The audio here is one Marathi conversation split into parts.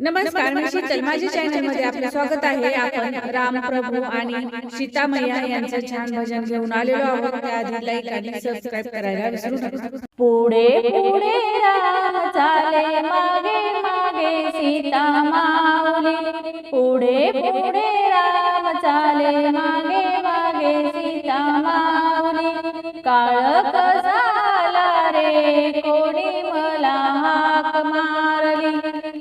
नमस्कार मी शीतल माझ्या चॅनलमध्ये आपले स्वागत आहे. आपण राम प्रभू आणि सीता मैया यांचं छान भजन घेऊन आलेलो आहोत. त्याआधी लाईक आणि सबस्क्राईब करायला विसरू नका. पुढे पुढे राम चाले मागे मागे सीता माऊली पुढे पुढे राम चाले मागे मागे सीता माऊली काळ कसाला रे कोणी मला हाक मारली?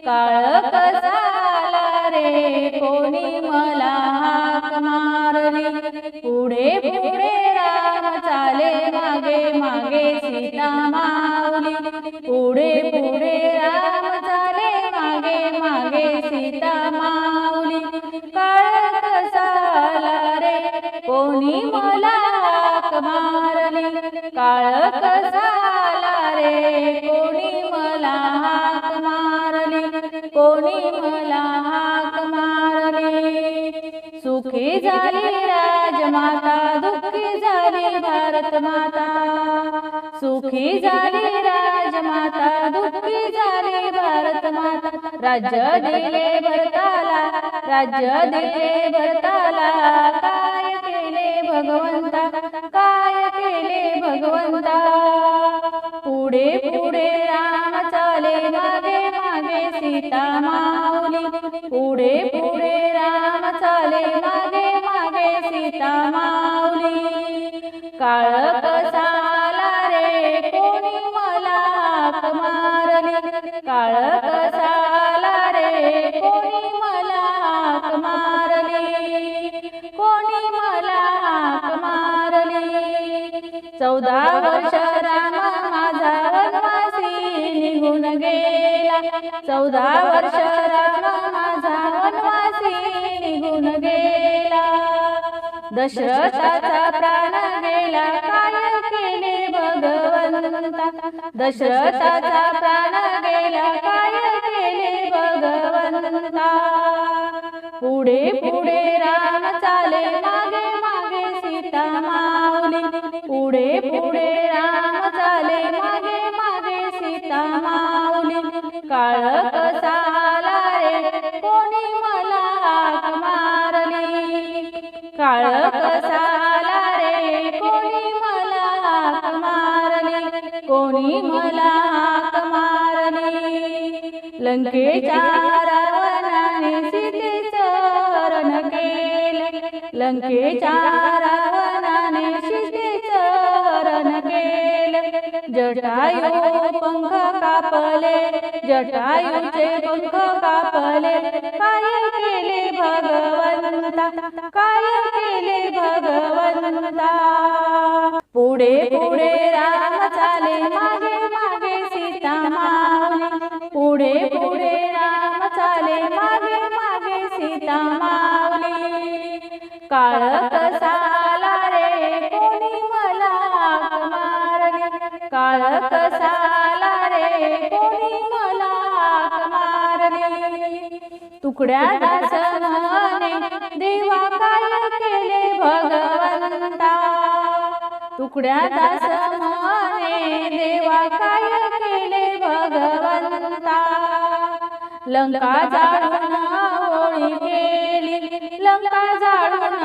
काळ कसाला रे कोणी मला हाक मारली? पुढे पुढे राम चाले मागे मागे सीता मावली. पुढे पुढे राम चाले मागे मागे सीता मावली. काळ कसाला रे कोणी मला हाक मारली? काळ कसा सुखी झाली राजमाता दुःखी झाली भारत माता सुखी झाली राजमाता दुःखी झाली भारत माता राज्य दिले भरताला राज्य दिले भरताला. काय केले भगवंता काय केले भगवंता? पुढे पुढे राम चाले मागे मागे सीता माऊली. पुढे माऊली. काळ कसाला रे कोणी मला मारली? काळ कसाला रे कोणी मला मारली? कोणी मला मारली? चौदा वर्ष राम माझा वनवासी निघून गेला. चौदा वर्ष राम माझा दशरथाचा प्राण गेला. काय केले भगवंता? दशरथाचा प्राण गेला. काय केले भगवंता? पुढे पुढे राम चाले. मागे मागे सीता माऊली. पुढे पुढे राम चाले. मागे मागे सीता माऊली. काळ कोणी मला हाक मारली लंकेच्या रावणाने सीतेचं हरण केले. लंकेच्या रावणाने सीतेचं हरण केले. जटायू पंख कापले जटायूचे पंख कापले. काय केले भगवंता? काय केले भगवंता? पुढे पुढे राम मागे मागे सीता माऊली पुढे पुढे राम चाले. मागे मागे सीता माऊली काळ कसाला रे? कोणी मला हाक मारली? काळ कसाला रे? कोणी मला हाक मारली? तुकड्या दासनाने देवा तुकड्या दासनाने देवा काय केले भगवंता? लंका जाळून होळी केली लंका जाळून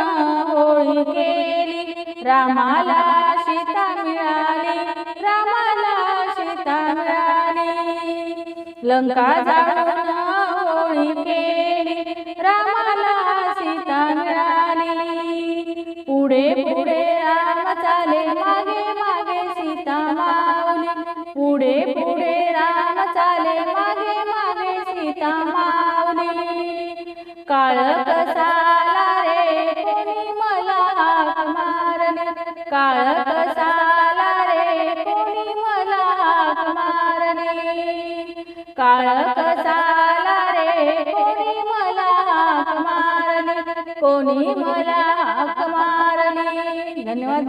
होळी केली. रामाला सीता मिळाली रामाला सीता मिळाली. लंका जाळून होळी केली रामाला सीता मिळाली. पुढे मागे मागे सीता मावली काळ कसाला रे कोणी मला हाक मारली. काळ कसाला रे कोणी मला हाक मारली. काळ कसाला रे कोणी मला हाक मारली. कोणी मला हाक मारली. धन्यवाद